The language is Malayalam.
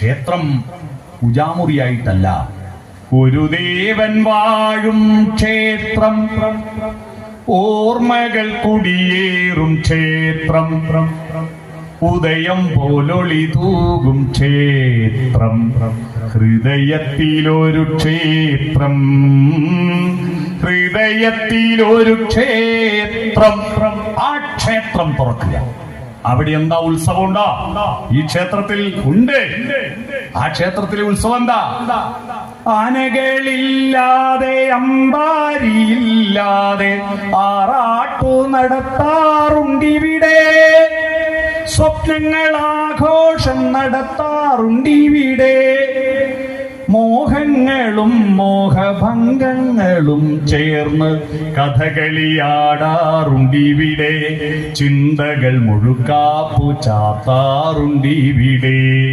ക്ഷേത്രം പൂജാമുറിയായിട്ടല്ല. ഒരു ദേവൻ വാഴും ക്ഷേത്രം. ഓർമ്മകൾ കുടിയേറും ക്ഷേത്രം. ഉദയം പോലൊളി തൂകും ക്ഷേത്രം. ഹൃദയത്തിലൊരു ക്ഷേത്രം. ഹൃദയത്തിലൊരു ക്ഷേത്രം. ആ ക്ഷേത്രം തുറക്കുക. അവിടെ എന്താ ഉത്സവം ഉണ്ടോ? ഈ ക്ഷേത്രത്തിൽ ഉണ്ട്. ആ ക്ഷേത്രത്തിലെ ഉത്സവം എന്താ? ആനകളില്ലാതെ അമ്പാരിയില്ലാതെ ആറാട്ടു നടത്താറുണ്ടിവിടെ. സ്വപ്നങ്ങൾ ആഘോഷം നടത്താറുണ്ടിവിടെ മോഹഭംഗങ്ങളും ചേർന്ന് കഥകളിയാടാറുണ്ടിവിടെ. ചിന്തകൾ മുഴുക്കാപ്പു ചാത്താറുണ്ടിവിടെ.